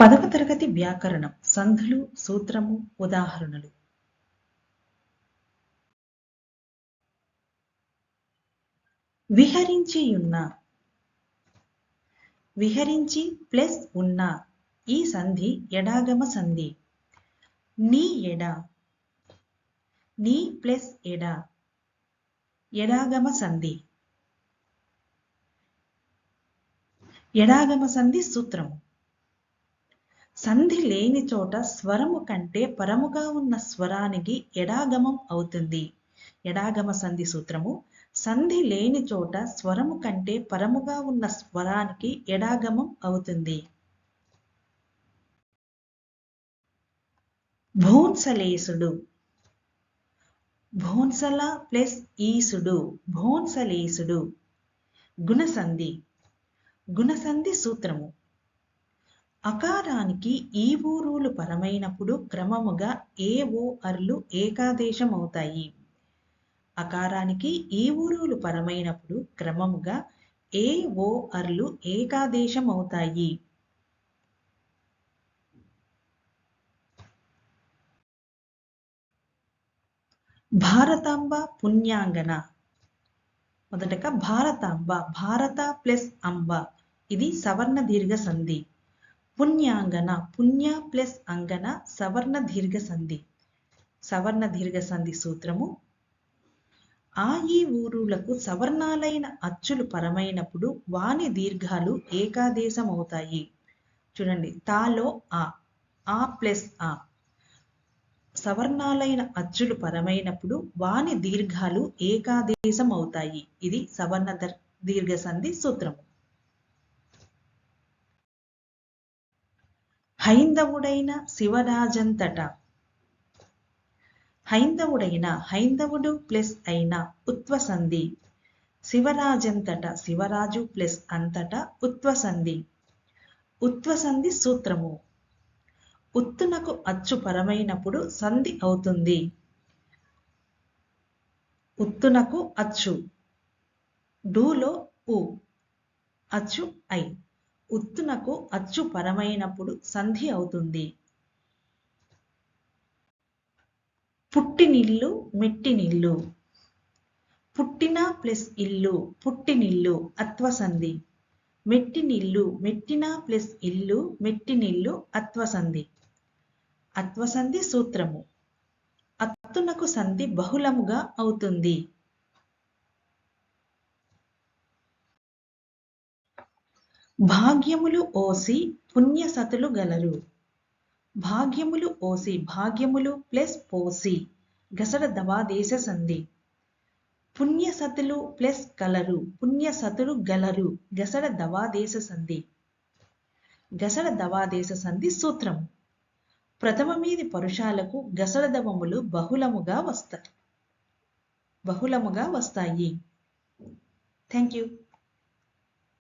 పదవ తరగతి వ్యాకరణం సంధులు సూత్రము ఉదాహరణలు. విహరించియున్న. విహరించి ప్లస్ ఉన్న. ఈ సంధి ఎడాగమ సంధి. నీ ఎడ నీ ప్లస్ ఎడ ఎడాగమ సంధి. ఎడాగమ సంధి సూత్రము. సంధి లేని చోట స్వరము కంటే పరముగా ఉన్న స్వరానికి ఎడాగమం అవుతుంది. ఎడాగమ సంధి సూత్రము సంధి లేని చోట స్వరము కంటే పరముగా ఉన్న స్వరానికి ఎడాగమం అవుతుంది. భోన్సలేసుడు భోన్సల ప్లస్ ఈసుడు భోన్సలేసుడు గుణసంధి. గుణసంధి సూత్రము అకారానికి ఈ ఊరులు పరమైనప్పుడు క్రమముగా ఏ ఓ అర్లు ఏకాదేశం అవుతాయి అకారానికి ఈ ఊరులు పరమైనప్పుడు క్రమముగా ఏ ఓ అర్లు ఏకాదేశం అవుతాయి భారతాంబ పుణ్యాంగన. మొదటగా భారతాంబ భారత ప్లస్ అంబ. ఇది సవర్ణ దీర్ఘ సంధి పుణ్యాంగన పుణ్య ప్లస్ అంగన సవర్ణ దీర్ఘ సంధి సవర్ణ దీర్ఘ సంధి సూత్రము ఆ ఈ ఊరులకు సవర్ణాలైన అచ్చులు పరమైనప్పుడు వాని దీర్ఘాలు ఏకాదేశం అవుతాయి చూడండి తాలో ఆ ఆ ప్లస్ ఆ. సవర్ణాలైన అచ్చులు పరమైనప్పుడు వాని దీర్ఘాలు ఏకాదేశం అవుతాయి ఇది సవర్ణ దీర్ఘ సంధి సూత్రము. హైందవుడైన శివరాజంతట. హైందవుడైన హైందవుడు ప్లస్ అయిన ఉత్వసంధి. శివరాజంతట శివరాజు ప్లస్ అంతట ఉత్వసంధి. ఉత్వసంధి సూత్రము. ఉత్తునకు అచ్చు పరమైనప్పుడు సంధి అవుతుంది. ఉత్తునకు అచ్చు. డూలో ఉ. అచ్చు ఐ. ఉత్తునకు అచ్చు పరమైనప్పుడు సంధి అవుతుంది. పుట్టినిల్లు మెట్టినిల్లు. పుట్టిన ప్లస్ ఇల్లు పుట్టినిల్లు అత్వసంధి. మెట్టినిల్లు మెట్టిన ప్లస్ ఇల్లు మెట్టినిల్లు అత్వసంధి. అత్వసంధి సూత్రము. అత్తునకు సంధి బహుళముగా అవుతుంది. భాగ్యములు ఓసి పుణ్యసతులు గలరు. భాగ్యములు ఓసి భాగ్యములు ప్లస్ పోసి గసడ దవాదేశ సంధి. పుణ్యసతులు ప్లస్ కలరు పుణ్యసతులు గలరు గసడ దవాదేశ సంధి. గసడ దవాదేశ సంధి సూత్రం. ప్రథమ మీది పరుషాలకు గసడ దవములు బహుళముగా వస్తాయి బహుళముగా వస్తాయి. Thank you